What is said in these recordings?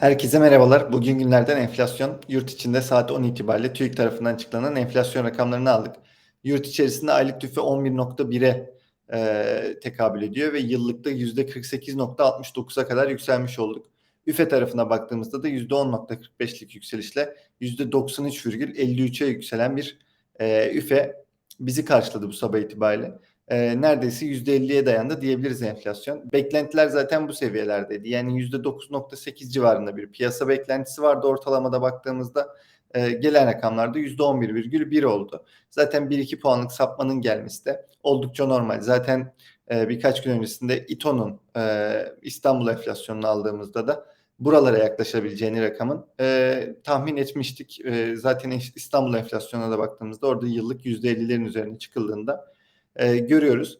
Herkese merhabalar. Bugün günlerden enflasyon. Yurt içinde saat 10 itibariyle TÜİK tarafından açıklanan enflasyon rakamlarını aldık. Yurt içerisinde aylık tüfe 11.1'e e, tekabül ediyor ve yıllıkta %48.69'a kadar yükselmiş olduk. Üfe tarafına baktığımızda da %10.45'lik yükselişle %93,53'e yükselen bir e, üfe bizi karşıladı bu sabah itibariyle e, neredeyse %50'ye dayandı diyebiliriz enflasyon. Beklentiler zaten bu seviyelerdeydi. Yani %9.8 civarında bir piyasa beklentisi vardı ortalamada baktığımızda. E, gelen rakamlarda %11,1 oldu. Zaten 1-2 puanlık sapmanın gelmesi de oldukça normal. Zaten e, birkaç gün öncesinde İTO'nun e, İstanbul enflasyonunu aldığımızda da buralara yaklaşabileceğini rakamın e, tahmin etmiştik. E, zaten İstanbul enflasyonuna da baktığımızda orada yıllık %50'lerin üzerine çıkıldığında e, görüyoruz.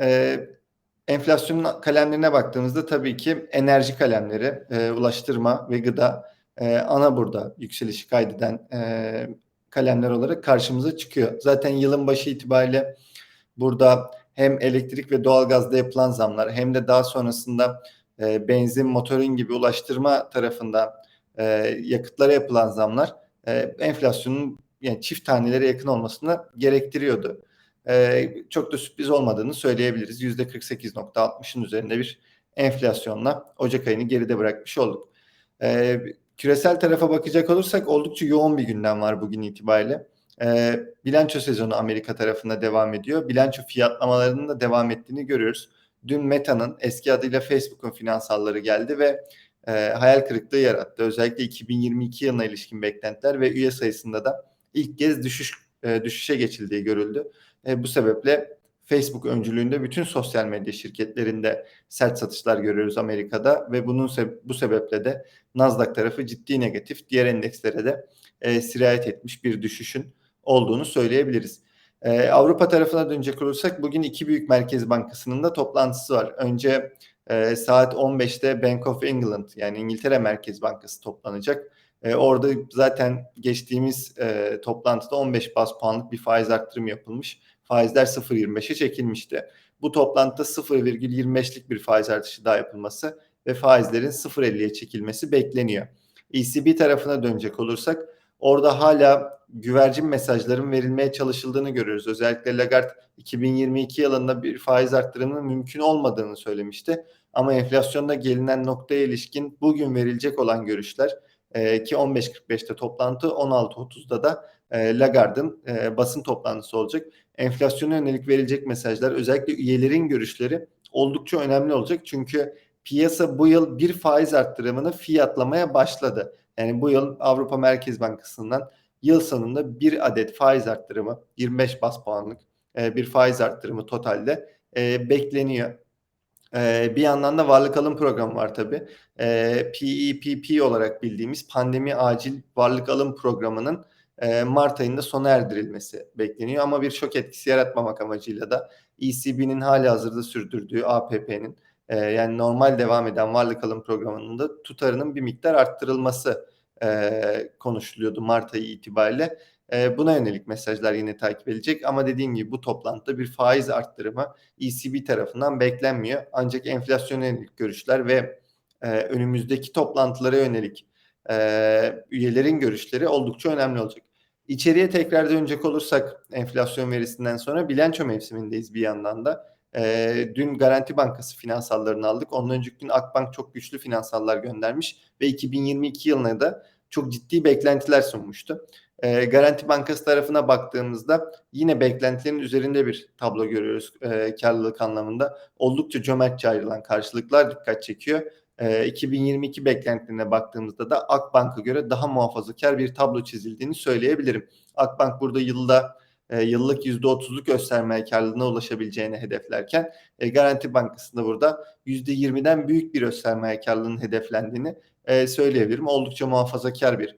E, enflasyonun kalemlerine baktığımızda tabii ki enerji kalemleri, e, ulaştırma ve gıda e, ana burada yükselişi kaydeden e, kalemler olarak karşımıza çıkıyor. Zaten yılın başı itibariyle burada hem elektrik ve doğalgazda yapılan zamlar hem de daha sonrasında e, benzin, motorin gibi ulaştırma tarafında e, yakıtlara yapılan zamlar e, enflasyonun yani çift tanelere yakın olmasını gerektiriyordu e, çok da sürpriz olmadığını söyleyebiliriz. %48.60'ın üzerinde bir enflasyonla Ocak ayını geride bırakmış olduk. E, küresel tarafa bakacak olursak oldukça yoğun bir gündem var bugün itibariyle. E, bilanço sezonu Amerika tarafında devam ediyor. Bilanço fiyatlamalarının da devam ettiğini görüyoruz. Dün Meta'nın eski adıyla Facebook'un finansalları geldi ve e, hayal kırıklığı yarattı. Özellikle 2022 yılına ilişkin beklentiler ve üye sayısında da ilk kez düşüş e, düşüşe geçildiği görüldü. E, bu sebeple Facebook öncülüğünde bütün sosyal medya şirketlerinde sert satışlar görüyoruz Amerika'da ve bunun se- bu sebeple de Nasdaq tarafı ciddi negatif, diğer endekslere de e, sirayet etmiş bir düşüşün olduğunu söyleyebiliriz. E, Avrupa tarafına dönecek olursak bugün iki büyük merkez bankasının da toplantısı var. Önce e, saat 15'te Bank of England yani İngiltere Merkez Bankası toplanacak. E, orada zaten geçtiğimiz e, toplantıda 15 bas puanlık bir faiz arttırımı yapılmış faizler 0.25'e çekilmişti. Bu toplantıda 0,25'lik bir faiz artışı daha yapılması ve faizlerin 0.50'ye çekilmesi bekleniyor. ECB tarafına dönecek olursak orada hala güvercin mesajların verilmeye çalışıldığını görüyoruz. Özellikle Lagarde 2022 yılında bir faiz arttırımının mümkün olmadığını söylemişti. Ama enflasyonda gelinen noktaya ilişkin bugün verilecek olan görüşler e, ki 15.45'te toplantı 16.30'da da e, Lagarde'ın e, basın toplantısı olacak. Enflasyona yönelik verilecek mesajlar özellikle üyelerin görüşleri oldukça önemli olacak. Çünkü piyasa bu yıl bir faiz arttırımını fiyatlamaya başladı. Yani bu yıl Avrupa Merkez Bankası'ndan yıl sonunda bir adet faiz arttırımı 25 bas puanlık e, bir faiz arttırımı totalde e, bekleniyor. E, bir yandan da varlık alım programı var tabi. E, PEPP olarak bildiğimiz pandemi acil varlık alım programının e, Mart ayında sona erdirilmesi bekleniyor. Ama bir şok etkisi yaratmamak amacıyla da ECB'nin hali hazırda sürdürdüğü APP'nin e, yani normal devam eden varlık alım programının da tutarının bir miktar arttırılması e, konuşuluyordu Mart ayı itibariyle. E, buna yönelik mesajlar yine takip edilecek ama dediğim gibi bu toplantıda bir faiz arttırımı ECB tarafından beklenmiyor. Ancak enflasyona yönelik görüşler ve e, önümüzdeki toplantılara yönelik e, üyelerin görüşleri oldukça önemli olacak. İçeriye tekrar dönecek olursak enflasyon verisinden sonra bilanço mevsimindeyiz bir yandan da. E, dün Garanti Bankası finansallarını aldık. Ondan önceki gün Akbank çok güçlü finansallar göndermiş ve 2022 yılına da çok ciddi beklentiler sunmuştu. E, Garanti Bankası tarafına baktığımızda yine beklentilerin üzerinde bir tablo görüyoruz e, karlılık anlamında. Oldukça cömertçe ayrılan karşılıklar dikkat çekiyor. E, 2022 beklentilerine baktığımızda da Akbank'a göre daha muhafazakar bir tablo çizildiğini söyleyebilirim. Akbank burada yılda e, yıllık %30'luk göstermeye karlılığına ulaşabileceğini hedeflerken e, Garanti Bankası'nda burada %20'den büyük bir göstermeye karlılığının hedeflendiğini e, söyleyebilirim. Oldukça muhafazakar bir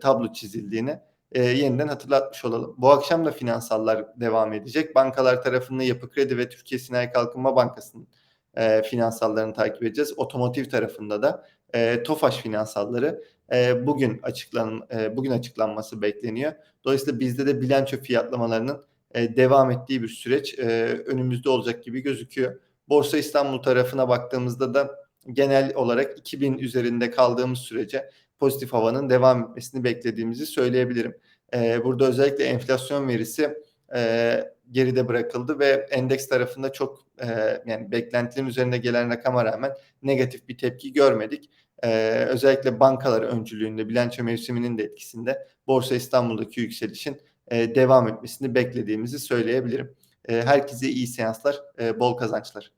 tablo çizildiğini yeniden hatırlatmış olalım. Bu akşam da finansallar devam edecek. Bankalar tarafında Yapı Kredi ve Türkiye Sinayi Kalkınma Bankası'nın e, finansallarını takip edeceğiz. Otomotiv tarafında da e, Tofaş finansalları e, bugün açıklan e, bugün açıklanması bekleniyor. Dolayısıyla bizde de bilanço fiyatlamalarının e, devam ettiği bir süreç e, önümüzde olacak gibi gözüküyor. Borsa İstanbul tarafına baktığımızda da genel olarak 2000 üzerinde kaldığımız sürece pozitif havanın devam etmesini beklediğimizi söyleyebilirim. E, burada özellikle enflasyon verisi e, geride bırakıldı ve endeks tarafında çok e, yani beklentilerin üzerinde gelen rakama rağmen negatif bir tepki görmedik. E, özellikle bankalar öncülüğünde bilanço mevsiminin de etkisinde Borsa İstanbul'daki yükselişin e, devam etmesini beklediğimizi söyleyebilirim. E, herkese iyi seanslar, e, bol kazançlar.